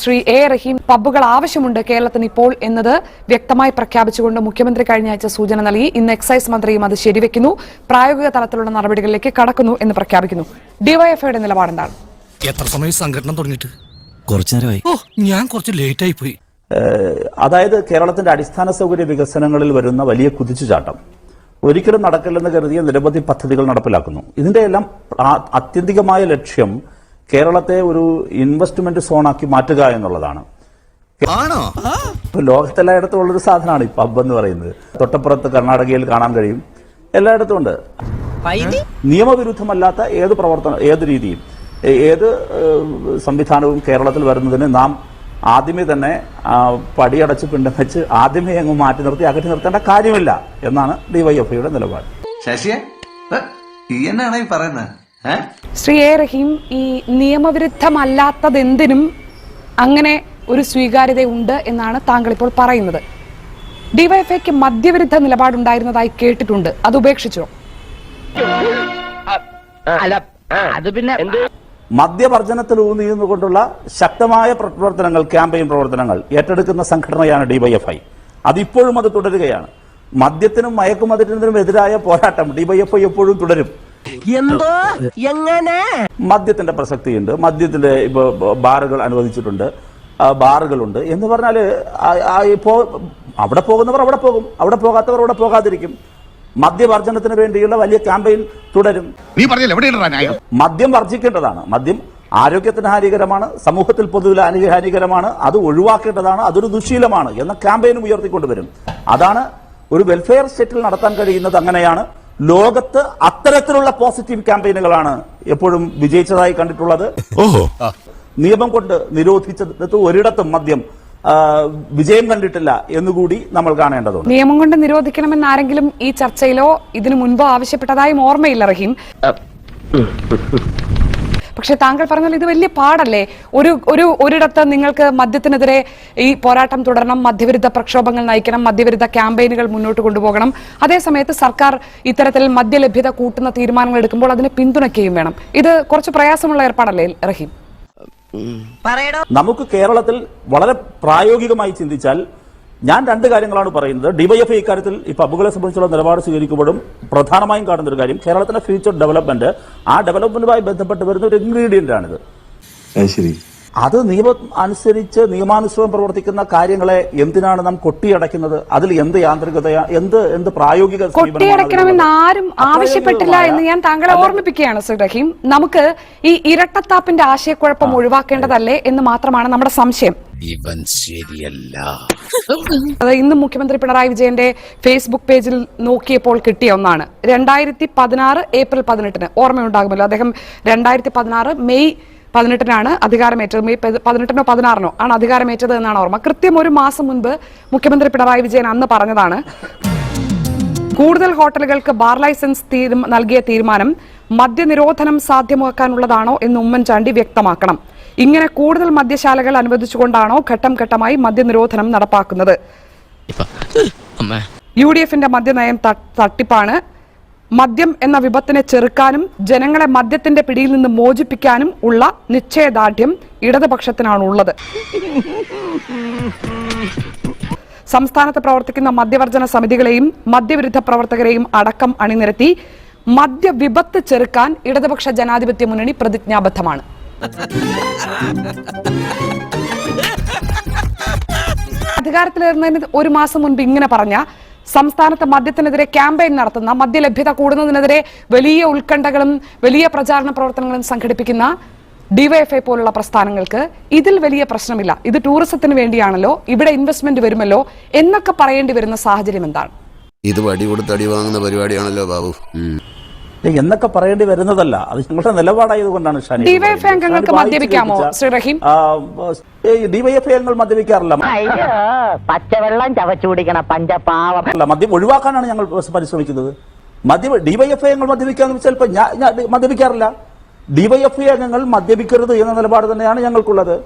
Shri A റഹീം പബ്ബുകൾ ആവശ്യമുണ്ട് കേരളത്തിന് ഇപ്പോൾ എന്നത് വ്യക്തമായി പ്രഖ്യാപിച്ചുകൊണ്ട് മുഖ്യമന്ത്രി കഴിഞ്ഞ ആഴ്ച സൂചന നൽകി. ഇന്ന് എക്സൈസ് മന്ത്രിയും അത് ശരിവെക്കുന്നു. പ്രായോഗിക തലത്തിലുള്ള നടപടികളിലേക്ക് കടക്കുന്നു എന്ന് പ്രഖ്യാപിക്കുന്നു. ഡിവൈഎഫ്ഐയുടെ നിലപാടെന്താണ്? എത്ര സമയം സംഘടന തുടങ്ങിയിട്ട്? കുറച്ചു നേരമായി. ഓ ഞാൻ കുറച്ച് ലേറ്റ് ആയി പോയി. അതായത് കേരളത്തിന്റെ അടിസ്ഥാന സൗകര്യ വികസനങ്ങളിൽ വരുന്ന വലിയ കുതിച്ചുചാട്ടം. ഒരിക്കലും നടക്കില്ലെന്ന് കരുതിയ നിരവധി പദ്ധതികൾ നടപ്പിലാക്കുന്നു. ഇതിന്റെ എല്ലാം ആത്യന്തികമായ ലക്ഷ്യം കേരളത്തെ ഒരു ഇൻവെസ്റ്റ്മെന്റ് സോണാക്കി മാറ്റുക എന്നുള്ളതാണ്. ആണോ? ഇപ്പൊ ലോകത്തെല്ലായിടത്തും ഉള്ളൊരു സാധനമാണ് ഈ പബ് എന്ന് പറയുന്നത്. തൊട്ടപ്പുറത്ത് കർണാടകയിൽ കാണാൻ കഴിയും. എല്ലായിടത്തും ഉണ്ട്. നിയമവിരുദ്ധമല്ലാത്ത ഏത് പ്രവർത്തനം ഏത് രീതിയും ഏത് സംവിധാനവും കേരളത്തിൽ വരുന്നതിന് നാം ആദ്യമേ തന്നെ പടിയടച്ച് പിണ്ടം വെച്ച് ആദ്യമേ അങ്ങ് മാറ്റി നിർത്തി അകറ്റി നിർത്തേണ്ട കാര്യമില്ല എന്നാണ് ഡിവൈഎഫ്ഐയുടെ നിലപാട്. ശശിയെ? ഈ എന്നാണ് ഈ പറയുന്നത്? ശ്രീ എ റഹീം ഈ നിയമവിരുദ്ധമല്ലാത്തതെന്തിനും അങ്ങനെ ഒരു സ്വീകാര്യത ഉണ്ട് എന്നാണ് താങ്കൾ ഇപ്പോൾ പറയുന്നത്. ഡിവൈഎഫ്ഐക്ക് മദ്യവിരുദ്ധ നിലപാടുണ്ടായിരുന്നതായി കേട്ടിട്ടുണ്ട്. അത് ഉപേക്ഷിച്ചോ? അത് പിന്നെ മദ്യവർജനത്തിൽ ഊന്നിയിരുന്നുകൊണ്ടുള്ള ശക്തമായ പ്രവർത്തനങ്ങൾ ക്യാമ്പയിൻ പ്രവർത്തനങ്ങൾ ഏറ്റെടുക്കുന്ന സംഘടനയാണ് ഡിവൈഎഫ്ഐ. അതിപ്പോഴും അത് തുടരുകയാണ്. മദ്യത്തിനും മയക്കുമതിനും എതിരായ പോരാട്ടം ഡിവൈഎഫ്ഐ എപ്പോഴും തുടരും. എന്തോ? എങ്ങനെ? മദ്യത്തിന്റെ പ്രസക്തിയുണ്ട്. മദ്യത്തിന്റെ ഇപ്പൊ ബാറുകൾ അനുവദിച്ചിട്ടുണ്ട്. ആ, ബാറുകളുണ്ട്. എന്ന് ആ ഇപ്പോ അവിടെ പോകുന്നവർ അവിടെ പോകും. അവിടെ പോകാത്തവർ അവിടെ പോകാതിരിക്കും. മദ്യവർജനത്തിന് വേണ്ടിയുള്ള വലിയ ക്യാമ്പയിൻ തുടരും. നീ പറഞ്ഞില്ല? മദ്യം വർജിക്കേണ്ടതാണ്. മദ്യം ആരോഗ്യത്തിന് ഹാനികരമാണ് സമൂഹത്തിൽ പൊതുവിൽ ഹാനി- ഹാനികരമാണ് അത് ഒഴിവാക്കേണ്ടതാണ് അതൊരു ദുശീലമാണ് എന്ന ക്യാമ്പയിനും ഉയർത്തിക്കൊണ്ടുവരും. അതാണ് ഒരു വെൽഫെയർ സ്റ്റേറ്റിൽ നടത്താൻ കഴിയുന്നത് അങ്ങനെയാണ്. ലോകത്ത് അത്തരത്തിലുള്ള പോസിറ്റീവ് ക്യാമ്പയിനുകളാണ് എപ്പോഴും വിജയിച്ചതായി കണ്ടിട്ടുള്ളത്. ഓഹോ. നിയമം കൊണ്ട് നിരോധിച്ചത് ഒരിടത്തും മദ്യം വിജയം കണ്ടിട്ടില്ല എന്നുകൂടി നമ്മൾ കാണേണ്ടതുണ്ട്. നിയമം കൊണ്ട് നിരോധിക്കണമെന്ന് ആരെങ്കിലും ഈ ചർച്ചയിലോ ഇതിനു മുൻപോ ആവശ്യപ്പെട്ടതായും ഓർമ്മയില്ല റഹീം. പക്ഷെ താങ്കൾ പറഞ്ഞാൽ ഇത് വലിയ പാടല്ലേ? ഒരു ഒരു ഒരിടത്ത് നിങ്ങൾക്ക് മദ്യത്തിനെതിരെ ഈ പോരാട്ടം തുടരണം മദ്യവിരുദ്ധ പ്രക്ഷോഭങ്ങൾ നയിക്കണം മദ്യവിരുദ്ധ ക്യാമ്പയിനുകൾ മുന്നോട്ട് കൊണ്ടുപോകണം. അതേസമയത്ത് സർക്കാർ ഇത്തരത്തിൽ മദ്യലഭ്യത കൂട്ടുന്ന തീരുമാനങ്ങൾ എടുക്കുമ്പോൾ അതിനെ പിന്തുണയ്ക്കുകയും വേണം. ഇത് കുറച്ച് പ്രയാസമുള്ള ഏർപ്പാടല്ലേ റഹീം? നമുക്ക് കേരളത്തിൽ വളരെ പ്രായോഗികമായി ചിന്തിച്ചാൽ ഞാൻ രണ്ട് കാര്യങ്ങളാണ് പറയുന്നത്. ഡിവൈഎഫ് ഇക്കാര്യത്തിൽ ഈ പബ്ബുകളെ സംബന്ധിച്ചുള്ള നിലപാട് സ്വീകരിക്കുമ്പോഴും പ്രധാനമായും കാണുന്ന ഒരു കാര്യം കേരളത്തിന്റെ ഫ്യൂച്ചർ ഡെവലപ്മെന്റ് ആ ഡെവലപ്മെന്റുമായി ബന്ധപ്പെട്ട് വരുന്ന ഒരു ഇൻഗ്രീഡിയന്റ് ആണിത്. ശരി. അത് നിയമം അനുസരിച്ച് നിയമാനുസൃതം പ്രവർത്തിക്കുന്ന കാര്യങ്ങളെ എന്തിനാണ് നാം കൊട്ടിയടക്കുന്നത് അതിൽ എന്ത് യാന്ത്രികത എന്ത് എന്ത് പ്രായോഗിക കൊട്ടിയടക്കണമെന്ന് ആരും ആവശ്യപ്പെട്ടില്ല എന്ന് ഞാൻ താങ്കളെ ഓർമ്മിപ്പിക്കുകയാണ് ശ്രീ റഹീം. നമുക്ക് ഈ ഇരട്ടത്താപ്പിന്റെ ആശയക്കുഴപ്പം ഒഴിവാക്കേണ്ടതല്ലേ എന്ന് മാത്രമാണ് നമ്മുടെ സംശയം. ഇവൻ ശരിയല്ല. ഇന്ന് മുഖ്യമന്ത്രി പിണറായി വിജയന്റെ ഫേസ്ബുക്ക് പേജിൽ നോക്കിയപ്പോൾ കിട്ടിയ ഒന്നാണ്. രണ്ടായിരത്തി പതിനാറ് ഏപ്രിൽ പതിനെട്ടിന് ഓർമ്മയുണ്ടാകുമല്ലോ. അദ്ദേഹം രണ്ടായിരത്തി പതിനാറ് മെയ് പതിനെട്ടിനാണ് അധികാരമേറ്റത്. മെയ് പതി- പതിനെട്ടിനോ പതിനാറിനോ ആണ് അധികാരമേറ്റത് എന്നാണ് ഓർമ്മ. കൃത്യം ഒരു മാസം മുൻപ് മുഖ്യമന്ത്രി പിണറായി വിജയൻ അന്ന് പറഞ്ഞതാണ് കൂടുതൽ ഹോട്ടലുകൾക്ക് ബാർ ലൈസൻസ് നൽകിയ തീരുമാനം മദ്യനിരോധനം സാധ്യമാക്കാനുള്ളതാണോ എന്ന് ഉമ്മൻചാണ്ടി വ്യക്തമാക്കണം. ഇങ്ങനെ കൂടുതൽ മദ്യശാലകൾ അനുവദിച്ചുകൊണ്ടാണോ ഘട്ടം ഘട്ടമായി മദ്യനിരോധനം നടപ്പാക്കുന്നത്? യു ഡി എഫിന്റെ മദ്യനയം തട്ടിപ്പാണ്. മദ്യം എന്ന വിപത്തിനെ ചെറുക്കാനും ജനങ്ങളെ മദ്യത്തിന്റെ പിടിയിൽ നിന്ന് മോചിപ്പിക്കാനും ഉള്ള നിശ്ചയദാർഢ്യം ഇടതുപക്ഷത്തിനാണുള്ളത്. സംസ്ഥാനത്ത് പ്രവർത്തിക്കുന്ന മദ്യവർജന സമിതികളെയും മദ്യവിരുദ്ധ പ്രവർത്തകരെയും അടക്കം അണിനിരത്തി മദ്യവിപത്ത് ചെറുക്കാൻ ഇടതുപക്ഷ ജനാധിപത്യ മുന്നണി പ്രതിജ്ഞാബദ്ധമാണ്. അധികാരത്തിലേറുന്നതിന് ഒരു മാസം മുൻപ് ഇങ്ങനെ പറഞ്ഞ സംസ്ഥാനത്ത് മദ്യത്തിനെതിരെ ക്യാമ്പയിൻ നടത്തുന്ന മദ്യലഭ്യത കൂടുന്നതിനെതിരെ വലിയ ഉത്കണ്ഠകളും വലിയ പ്രചാരണ പ്രവർത്തനങ്ങളും സംഘടിപ്പിക്കുന്ന ഡിവൈഎഫ്ഐ പോലുള്ള പ്രസ്ഥാനങ്ങൾക്ക് ഇതിൽ വലിയ പ്രശ്നമില്ല. ഇത് ടൂറിസത്തിന് വേണ്ടിയാണല്ലോ ഇവിടെ ഇൻവെസ്റ്റ്മെന്റ് വരുമല്ലോ എന്നൊക്കെ പറയേണ്ടി വരുന്ന സാഹചര്യം എന്താണ്? ഇത് വടി കൊടുത്ത് അടി വാങ്ങുന്ന പരിപാടിയാണല്ലോ ബാബു. എന്നൊക്കെ പറയേണ്ടി വരുന്നതല്ല. അത് ഞങ്ങളുടെ നിലപാടായതുകൊണ്ടാണ് ഷാനി ഡിവൈഎഫ് അംഗങ്ങൾക്ക് മദ്യപിക്കാമോ ശ്രീ റഹീം? ഡിവൈഎഫ്ഐ അംഗങ്ങൾ മദ്യപിക്കാറില്ല. അയ്യോ പച്ചവെള്ളം ചവച്ചു കുടിക്കണ പഞ്ചപാവം. അല്ല മദ്യം ഒഴിവാക്കാനാണ് ഞങ്ങൾ പരിശ്രമിക്കുന്നത്. മദ്യ ഡിവൈഎഫ് അംഗങ്ങൾ മദ്യപിക്കാന്ന് വെച്ചാൽ ഇപ്പൊ ഞാൻ മദ്യപിക്കാറില്ല. ഡിവൈഎഫ്ഐ അംഗങ്ങൾ മദ്യപിക്കരുത് എന്ന നിലപാട് തന്നെയാണ് ഞങ്ങൾക്കുള്ളത്.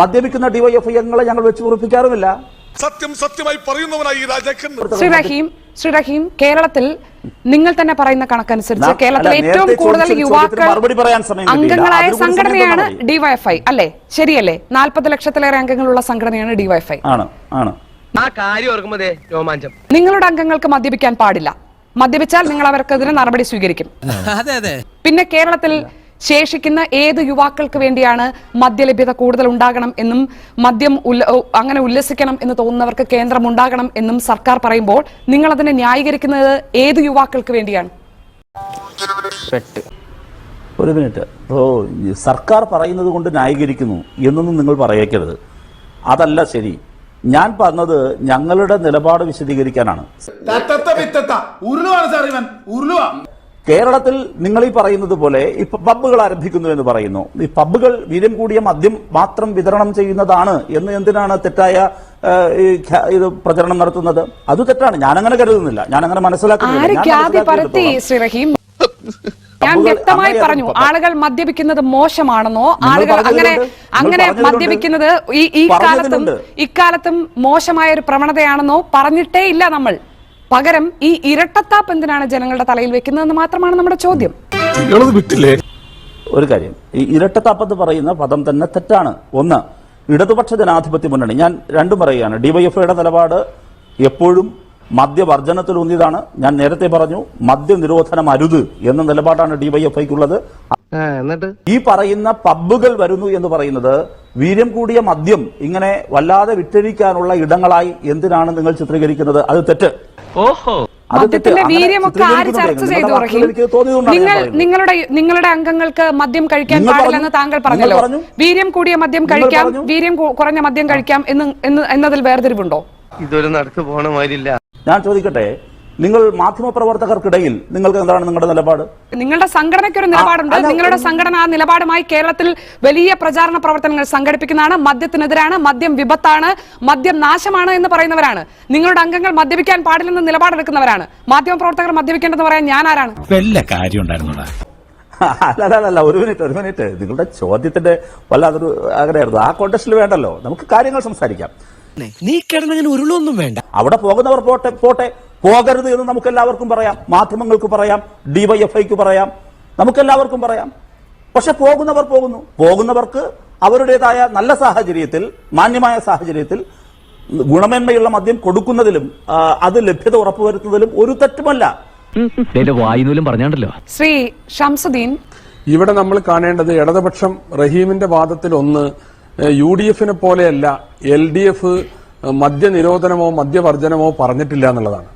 മദ്യപിക്കുന്ന ഡിവൈഎഫ്ഐ അംഗങ്ങളെ ഞങ്ങൾ വെച്ച് ഉറപ്പിക്കാറുമില്ല. സത്യം സത്യമായി പറയുന്നവനായി ഈ രാജാക്കൻ. ശ്രീ റഹീം ശ്രീ റഹീം കേരളത്തിൽ നിങ്ങൾ തന്നെ പറയുന്ന കണക്കനുസരിച്ച് കേരളത്തിൽ ഏറ്റവും കൂടുതൽ യുവാക്കൾ. അംഗങ്ങളായ സംഘടനയാണ്. ഡിവൈഎഫ്ഐ അല്ലേ? ശരിയല്ലേ? നാൽപ്പത് ലക്ഷത്തിലേറെ അംഗങ്ങളുള്ള സംഘടനയാണ് ഡിവൈഎഫ്ഐ. ആണ് ആണ്. ആ കാര്യം ഓർക്കുമ്പോഴേ രോമാഞ്ചം. നിങ്ങളുടെ അംഗങ്ങൾക്ക് മദ്യപിക്കാൻ പാടില്ല. മദ്യപിച്ചാൽ നിങ്ങൾ അവർക്കെതിരെ നടപടി സ്വീകരിക്കും. അതെ അതെ. പിന്നെ കേരളത്തിൽ ശേഷിക്കുന്ന ഏത് യുവാക്കൾക്ക് വേണ്ടിയാണ് മദ്യലഭ്യത കൂടുതൽ ഉണ്ടാകണം എന്നും മദ്യം അങ്ങനെ ഉല്ലസിക്കണം എന്ന് തോന്നുന്നവർക്ക് കേന്ദ്രം ഉണ്ടാകണം എന്നും സർക്കാർ പറയുമ്പോൾ നിങ്ങൾ അതിനെ ന്യായീകരിക്കുന്നത് ഏത് യുവാക്കൾക്ക് വേണ്ടിയാണ്? ഒരു മിനിറ്റ്. ഓ സർക്കാർ പറയുന്നത് കൊണ്ട് ന്യായീകരിക്കുന്നു എന്നൊന്നും നിങ്ങൾ പറയേക്കരുത്. അതല്ല ശരി. ഞാൻ പറഞ്ഞത് ഞങ്ങളുടെ നിലപാട് വിശദീകരിക്കാനാണ്. ഉരുളുവാണ് സാർ ഇവൻ. ഉരുളുവാ. കേരളത്തിൽ നിങ്ങൾ ഈ പറയുന്നത് പോലെ ഇപ്പൊ പബ്ബുകൾ ആരംഭിക്കുന്നു എന്ന് പറയുന്നു. ഈ പബ്ബുകൾ വീര്യം കൂടിയ മദ്യം മാത്രം വിതരണം ചെയ്യുന്നതാണ് എന്ന് എന്തിനാണ് തെറ്റായ ഈ ഇത് പ്രചരണം നടത്തുന്നത്? അത് തെറ്റാണ്. ഞാൻ അങ്ങനെ കരുതുന്നില്ല ഞാൻ അങ്ങനെ മനസ്സിലാക്കുന്നില്ല ഞാൻ വ്യക്തമായി പറഞ്ഞു ആളുകൾ മദ്യപിക്കുന്നത് മോശമാണെന്നോ ആളുകൾ അങ്ങനെ അങ്ങനെ മദ്യപിക്കുന്നത് ഈ ഈ കാലത്തും ഇക്കാലത്തും മോശമായ ഒരു പ്രവണതയാണെന്നോ പറഞ്ഞിട്ടേ ഇല്ല നമ്മൾ. പകരം ഈ ഇരട്ടത്താപ്പ് എന്തിനാണ് ജനങ്ങളുടെ തലയിൽ വെക്കുന്നതെന്ന് മാത്രമാണ് നമ്മുടെ ചോദ്യം. ഒരു കാര്യം. ഈ ഇരട്ടത്താപ്പ് ഇരട്ടത്താപ്പത്ത് പറയുന്ന പദം തന്നെ തെറ്റാണ്. ഒന്ന് ഇടതുപക്ഷ ജനാധിപത്യ മുന്നണി. ഞാൻ രണ്ടും പറയുകയാണ്. ഡിവൈഎഫ്ഐയുടെ നിലപാട് എപ്പോഴും മദ്യവർജനത്തിലൂന്നിയതാണ് ഞാൻ നേരത്തെ പറഞ്ഞു മദ്യ നിരോധനം അരുത് എന്ന നിലപാടാണ് ഡിവൈഎഫ്ഐക്കുള്ളത്. എന്നിട്ട്? ഈ പറയുന്ന പബ്ബുകൾ വരുന്നു എന്ന് പറയുന്നത് വീര്യം കൂടിയ മദ്യം ഇങ്ങനെ വല്ലാതെ വിറ്റഴിക്കാനുള്ള ഇടങ്ങളായി എന്തിനാണ് നിങ്ങൾ ചിത്രീകരിക്കുന്നത്? അത് തെറ്റ്. ഓഹോ. മദ്യത്തിന്റെ വീര്യമൊക്കെ ആര് ചർച്ച നിങ്ങളുടെ ചെയ്തു നിങ്ങൾ നിങ്ങളുടെ നിങ്ങളുടെ അംഗങ്ങൾക്ക് മദ്യം കഴിക്കാൻ പാടില്ലെന്ന് താങ്കൾ പറഞ്ഞല്ലോ. പറഞ്ഞു. വീര്യം കൂടിയ മദ്യം കഴിക്കാം വീര്യം കുറഞ്ഞ മദ്യം കഴിക്കാം എന്ന് എന്ന് എന്നതിൽ വേർതിരിവുണ്ടോ? ഇതൊരു നടക്ക് പോണ മാതിരില്ല. ഞാൻ ചോദിക്കട്ടെ നിങ്ങൾ മാധ്യമപ്രവർത്തകർക്കിടയിൽ നിങ്ങൾക്ക് എന്താണ് നിങ്ങളുടെ നിലപാട്? നിങ്ങളുടെ സംഘടനയ്ക്ക് ഒരു നിലപാടുണ്ട് നിങ്ങളുടെ സംഘടന ആ നിലപാടുമായി കേരളത്തിൽ വലിയ പ്രചാരണ പ്രവർത്തനങ്ങൾ സംഘടിപ്പിക്കുന്നതാണ്. മദ്യത്തിനെതിരാണ് മദ്യം വിപത്താണ് മദ്യം നാശമാണ് എന്ന് പറയുന്നവരാണ്. നിങ്ങളുടെ അംഗങ്ങൾ മദ്യപിക്കാൻ പാടില്ലെന്ന് നിലപാടെടുക്കുന്നവരാണ്. മാധ്യമപ്രവർത്തകർ മദ്യപിക്കേണ്ടെന്ന് പറയാൻ ഞാൻ ആരാണ് വല്ല കാര്യം അല്ല ഒരു മിനിറ്റ് ഒരു മിനിറ്റ്. നിങ്ങളുടെ ചോദ്യത്തിന്റെ വല്ലാതൊരു അങ്ങനെയായിരുന്നു ആ കോണ്ടസ്റ്റിൽ വേണ്ടല്ലോ. നമുക്ക് കാര്യങ്ങൾ സംസാരിക്കാം. നീ കിടന്നങ്ങനെ ഉരുളൊന്നും വേണ്ട. അവിടെ പോകുന്നവർ പോട്ടെ പോട്ടെ. പോകരുത് എന്ന് നമുക്ക് എല്ലാവർക്കും പറയാം. മാധ്യമങ്ങൾക്ക് പറയാം. ഡിവൈഎഫ്ഐക്ക് പറയാം. നമുക്കെല്ലാവർക്കും പറയാം. പക്ഷെ പോകുന്നവർ പോകുന്നു. പോകുന്നവർക്ക് അവരുടേതായ നല്ല സാഹചര്യത്തിൽ മാന്യമായ സാഹചര്യത്തിൽ ഗുണമേന്മയുള്ള മദ്യം കൊടുക്കുന്നതിലും അത് ലഭ്യത ഉറപ്പുവരുത്തുന്നതിലും ഒരു തെറ്റുമല്ല. പറഞ്ഞാണ്ടല്ലോ. ശ്രീ ഷംസുദ്ദീൻ. ഇവിടെ നമ്മൾ കാണേണ്ടത് ഇടതുപക്ഷം റഹീമിന്റെ വാദത്തിൽ ഒന്ന് യു ഡി എഫിനെ പോലെയല്ല എൽ ഡി എഫ് മദ്യനിരോധനമോ മദ്യവർജനമോ പറഞ്ഞിട്ടില്ല എന്നുള്ളതാണ്.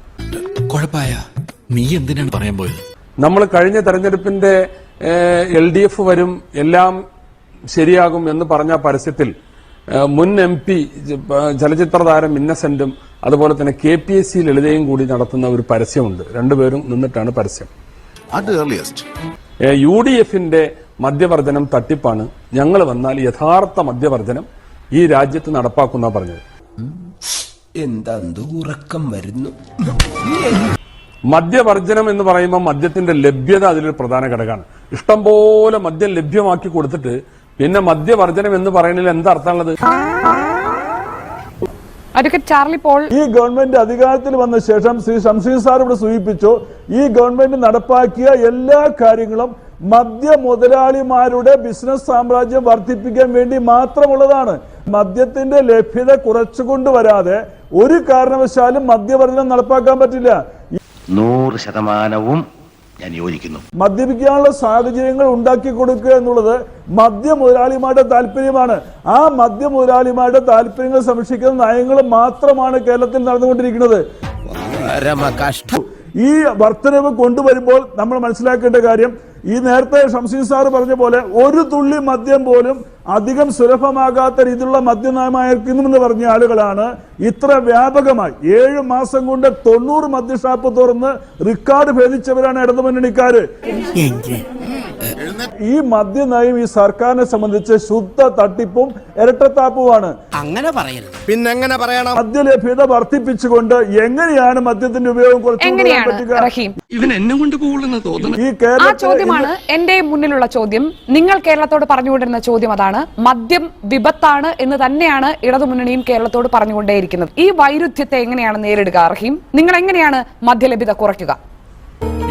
കുഴപ്പമായ. നീ എന്തിനാണ് പറയാൻ പോയത്? നമ്മൾ കഴിഞ്ഞ തെരഞ്ഞെടുപ്പിന്റെ എൽ ഡി എഫ് വരും എല്ലാം ശരിയാകും എന്ന് പറഞ്ഞ പരസ്യത്തിൽ മുൻ എം പി ചലച്ചിത്ര താരം ഇന്നസെന്റും അതുപോലെ തന്നെ കെ പി എസ് സി ലളിതയും കൂടി നടത്തുന്ന ഒരു പരസ്യമുണ്ട്. രണ്ടുപേരും നിന്നിട്ടാണ് പരസ്യം. യു ഡി എഫിന്റെ മദ്യവർജനം തട്ടിപ്പാണ്. ഞങ്ങൾ വന്നാൽ യഥാർത്ഥ മദ്യവർജനം ഈ രാജ്യത്ത് നടപ്പാക്കുന്ന പറഞ്ഞത്. എന്താ ഉറക്കം വരുന്നു? മദ്യവർജനം എന്ന് പറയുമ്പോൾ മദ്യത്തിന്റെ ലഭ്യത അതിലൊരു പ്രധാന ഘടകമാണ്. ഇഷ്ടംപോലെ മദ്യം ലഭ്യമാക്കി കൊടുത്തിട്ട് പിന്നെ മദ്യവർജനം എന്ന് പറയുന്നതിൽ എന്താ അർത്ഥമുള്ളത്? ചാർലി പോൾ ഈ ഗവൺമെന്റ് അധികാരത്തിൽ വന്ന ശേഷം ശ്രീ ശംസീർ സാർ ഇവിടെ സൂചിപ്പിച്ചു ഈ ഗവൺമെന്റ് നടപ്പാക്കിയ എല്ലാ കാര്യങ്ങളും മദ്യ മുതലാളിമാരുടെ ബിസിനസ് സാമ്രാജ്യം വർദ്ധിപ്പിക്കാൻ വേണ്ടി മാത്രമുള്ളതാണ്. മദ്യത്തിന്റെ ലഭ്യത കുറച്ചുകൊണ്ട് വരാതെ ഒരു കാരണവശാലും മദ്യവർജനം നടപ്പാക്കാൻ പറ്റില്ല. നൂറ് ശതമാനവും ഞാൻ യോജിക്കുന്നു. മദ്യപിക്കാനുള്ള സാഹചര്യങ്ങൾ ഉണ്ടാക്കി കൊടുക്കുക എന്നുള്ളത് മദ്യ മുതലാളിമാരുടെ താല്പര്യമാണ്. ആ മദ്യ മുതലാളിമാരുടെ താല്പര്യങ്ങൾ സംരക്ഷിക്കുന്ന നയങ്ങൾ മാത്രമാണ് കേരളത്തിൽ നടന്നുകൊണ്ടിരിക്കുന്നത്. ഈ വർധനവ് കൊണ്ടുവരുമ്പോൾ നമ്മൾ മനസ്സിലാക്കേണ്ട കാര്യം ഈ നേരത്തെ ഷംസീർ സാർ പറഞ്ഞ പോലെ ഒരു തുള്ളി മദ്യം പോലും അധികം സുലഭമാകാത്ത രീതിയിലുള്ള മദ്യനയമായിരിക്കുന്നുവെന്ന് പറഞ്ഞ ആളുകളാണ് ഇത്ര വ്യാപകമായി. ഏഴ് മാസം കൊണ്ട് തൊണ്ണൂറ് മദ്യഷാപ്പ് തുറന്ന് റിക്കാർഡ് ഭേദിച്ചവരാണ് ഇടതുമുന്നണിക്കാര്. ഈ മദ്യനയം ഈ സർക്കാരിനെ സംബന്ധിച്ച് ശുദ്ധ തട്ടിപ്പും ഇരട്ടത്താപ്പുമാണ്. അങ്ങനെ പറയരുത്. പിന്നെ എങ്ങനെ പറയണം? മദ്യലഭ്യത വർദ്ധിപ്പിച്ചുകൊണ്ട് എങ്ങനെയാണ് മദ്യത്തിന്റെ ഉപയോഗം പറ്റുക ഇവൻ എന്നെ കൊണ്ട് പോകുള്ളെന്ന് ഈ ആ ചോദ്യമാണ് എന്റെ മുന്നിലുള്ള ചോദ്യം. നിങ്ങൾ കേരളത്തോട് പറഞ്ഞുകൊണ്ടിരുന്ന ചോദ്യം അതാണ്. മദ്യം വിപത്താണ് എന്ന് തന്നെയാണ് ഇടതുമുന്നണിയും കേരളത്തോട് പറഞ്ഞുകൊണ്ടേയിരിക്കുന്നത്. ഈ വൈരുദ്ധ്യത്തെ എങ്ങനെയാണ് നേരിടുക റഹീം? നിങ്ങൾ എങ്ങനെയാണ് മദ്യലഭ്യത കുറയ്ക്കുക?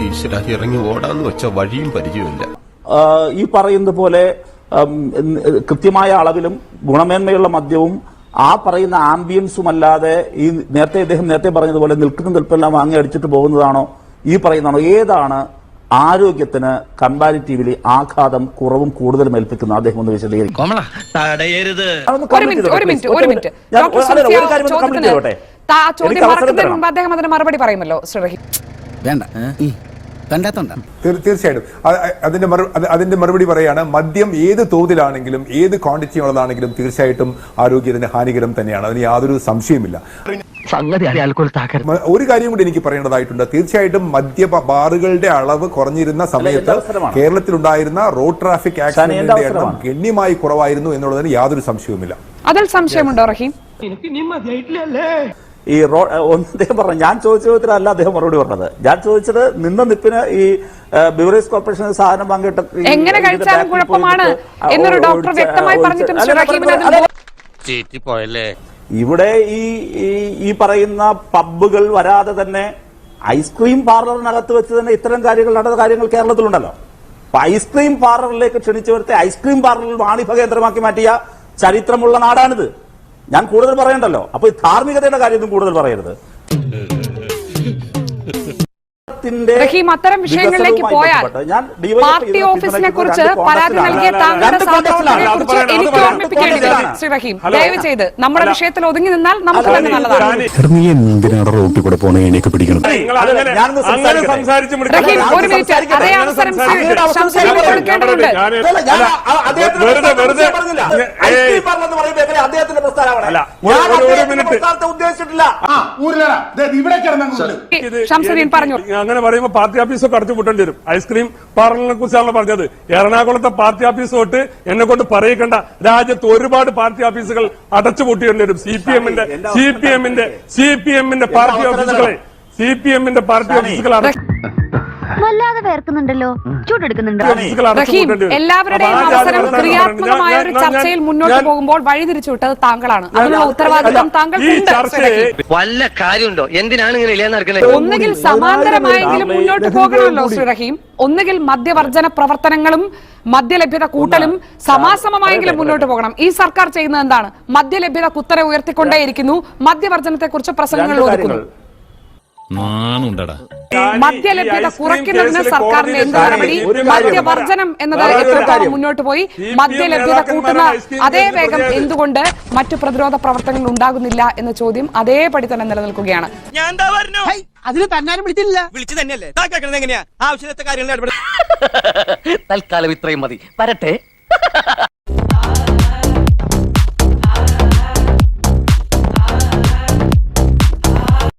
ഈശ്വര ഇറങ്ങി ഓടാന്ന് വെച്ച വഴിയും പരിചയമില്ല ഈ പറയുന്ന പോലെ കൃത്യമായ അളവിലും ഗുണമേന്മയുള്ള മദ്യവും ആ പറയുന്ന ആംബിയൻസും അല്ലാതെ ഈ നേരത്തെ ഇദ്ദേഹം നേരത്തെ പറഞ്ഞതുപോലെ നിൽക്കുന്ന നിൽപ്പെല്ലാം വാങ്ങി അടിച്ചിട്ട് പോകുന്നതാണോ? ഈ പറയുന്നതാണോ? ഏതാണ് ആരോഗ്യത്തിന് കമ്പാരിറ്റീവ്ലി ആഘാതം കുറവും കൂടുതൽ ഏൽപ്പിക്കുന്ന? അദ്ദേഹം ഒന്ന് വിശദീകരിക്കും. കോമള തടയരുത്. ഒരു മിനിറ്റ് ഒരു മിനിറ്റ് ഒരു മിനിറ്റ്. ഡോക്ടർ ഒരു കാര്യം ഒന്ന് complete ചോദ്യത്തിന് ആ ചോദ്യം എനിക്ക് അവസരം മറക്കുന്നതിന് തരണം. മുമ്പ് അദ്ദേഹം അതിന് മറുപടി പറയുമല്ലോ. വേണ്ട. തീർച്ചയായിട്ടും. അതിന്റെ മറു- അതിന്റെ മറുപടി പറയാണ് മദ്യം ഏത് തോതിലാണെങ്കിലും ഏത് ക്വാണ്ടിറ്റി ഉള്ളതാണെങ്കിലും തീർച്ചയായിട്ടും ആരോഗ്യത്തിന് ഹാനികരം തന്നെയാണ്. അതിന് യാതൊരു സംശയമില്ല സംഗതി ഒരു കാര്യം കൂടി എനിക്ക് പറയേണ്ടതായിട്ടുണ്ട്. തീർച്ചയായിട്ടും മദ്യ ബാറുകളുടെ അളവ് കുറഞ്ഞിരുന്ന സമയത്ത്. കേരളത്തിലുണ്ടായിരുന്ന റോഡ് ട്രാഫിക് ആക്സിഡന്റിന്റെ എണ്ണം ഗണ്യമായി കുറവായിരുന്നു എന്നുള്ളതിന് യാതൊരു സംശയവുമില്ല. അതിൽ സംശയമുണ്ടോ റഹീം? ഈ റോ ഒന്ന് അദ്ദേഹം പറഞ്ഞു ഞാൻ ചോദിച്ച ചോദ്യത്തിലല്ല അദ്ദേഹം മറുപടി പറഞ്ഞത്. ഞാൻ ചോദിച്ചത് നിന്ന നിപ്പിന് ഈ ബിവറേജ് കോർപ്പറേഷൻ സാധനം വാങ്ങിയിട്ട് എങ്ങനെ കഴിച്ചാലും കുഴപ്പമാണ് എന്നൊരു ഡോക്ടർ വ്യക്തമായി പറഞ്ഞിട്ടും ഇവിടെ ഈ ഈ- ഈ പറയുന്ന പബ്ബുകൾ വരാതെ തന്നെ ഐസ്ക്രീം പാർലറിനകത്ത് വെച്ച് തന്നെ ഇത്തരം കാര്യങ്ങൾ നടന്ന കാര്യങ്ങൾ കേരളത്തിലുണ്ടല്ലോ. അപ്പൊ ഐസ്ക്രീം പാർലറിലേക്ക് ക്ഷണിച്ചു വരുത്തി ഐസ്ക്രീം പാർലറിൽ വാണിഭ കേന്ദ്രമാക്കി മാറ്റിയ ചരിത്രമുള്ള നാടാണിത്. ഞാൻ കൂടുതൽ പറയണ്ടല്ലോ. അപ്പൊ ഈ ധാർമ്മികതയുടെ കാര്യമൊന്നും കൂടുതൽ പറയരുത്. ത്തിന്റെ റഹീം അത്തരം വിഷയങ്ങളിലേക്ക് പോയാൽ പാർട്ടി ഓഫീസിനെ കുറിച്ച് പരാതി. നൽകിയ താങ്കളുടെ കുറിച്ച് എനിക്ക് ശ്രീ റഹീം. ഹലോ. ദയവ് ചെയ്ത് നമ്മുടെ വിഷയത്തിൽ ഒതുങ്ങി നിന്നാൽ നമുക്ക് തന്നെ നല്ലതാണ്. റഹീം ഒരു മിനിറ്റ്. അതേ അവസരം കൊടുക്കേണ്ടതുണ്ട്. അദ്ദേഹത്തിന്റെ അദ്ദേഹത്തിന്റെ ഉദ്ദേശിച്ചിട്ടില്ല. ഇവിടെ കിടന്നു ഇത് പറഞ്ഞു. അങ്ങനെ പറയുമ്പോൾ പാർട്ടി ഓഫീസൊക്കെ അടച്ചു പൂട്ടേണ്ടി വരും. ഐസ്ക്രീം പാർലറിനെ കുറിച്ചാണല്ലോ പറഞ്ഞത്. എറണാകുളത്തെ പാർട്ടി ഓഫീസ് തൊട്ട് എന്നെ കൊണ്ട് പറയിക്കേണ്ട. രാജ്യത്ത് ഒരുപാട് പാർട്ടി ഓഫീസുകൾ അടച്ചു പൂട്ടേണ്ടി വരും. സി പി എമ്മിന്റെ സി പി എമ്മിന്റെ സി പി എമ്മിന്റെ പാർട്ടി ഓഫീസുകളെ സി പി എമ്മിന്റെ പാർട്ടി ഓഫീസുകൾ അടച്ചു വല്ലാതെ വേർക്കുന്നുണ്ടല്ലോ. ചൂടെടുക്കുന്നുണ്ടോ? റഹീം എല്ലാവരുടെയും അവസരം ക്രിയാത്മകമായ ഒരു ചർച്ചയിൽ മുന്നോട്ട് പോകുമ്പോൾ വഴിതിരിച്ചു വിട്ടത് താങ്കളാണ് അതിനുള്ള ഉത്തരവാദിത്വം റഹീം. വല്ല കാര്യമുണ്ടോ? എന്തിനാണ് ഇങ്ങനെ ഇല്ലാന്ന് ഒന്നുകിൽ സമാന്തരമായെങ്കിലും മുന്നോട്ട് പോകണമല്ലോ. ശ്രീ റഹീം. ഒന്നുകിൽ മദ്യവർജന പ്രവർത്തനങ്ങളും മദ്യലഭ്യത കൂട്ടലും സമാസമമായെങ്കിലും മുന്നോട്ട് പോകണം. ഈ സർക്കാർ ചെയ്യുന്നത് എന്താണ്? മദ്യലഭ്യത കുത്തനെ ഉയർത്തിക്കൊണ്ടേയിരിക്കുന്നു. മദ്യവർജനത്തെ കുറിച്ച് പ്രസംഗങ്ങൾ ഒതുക്കുന്നു നാണുണ്ടടാ. മദ്യലഭ്യത കുറയ്ക്കുന്നതിന് സർക്കാരിന്റെ എന്ത് നടപടി. മദ്യവർജനം എന്നത് എത്രത്തോളം മുന്നോട്ട് പോയി? മദ്യലഭ്യത കൂട്ടുന്ന അതേ വേഗം എന്തുകൊണ്ട് മറ്റു പ്രതിരോധ പ്രവർത്തനങ്ങൾ ഉണ്ടാകുന്നില്ല എന്ന ചോദ്യം അതേപടി തന്നെ നിലനിൽക്കുകയാണ്. ഞാൻ എന്താ പറഞ്ഞു? അതിന് വിളിച്ചില്ല വിളിച്ചു തന്നെയല്ലേ? എങ്ങനെയാ? ആവശ്യത്തെ കാര്യങ്ങൾ തൽക്കാലം ഇത്രയും മതി. വരട്ടെ.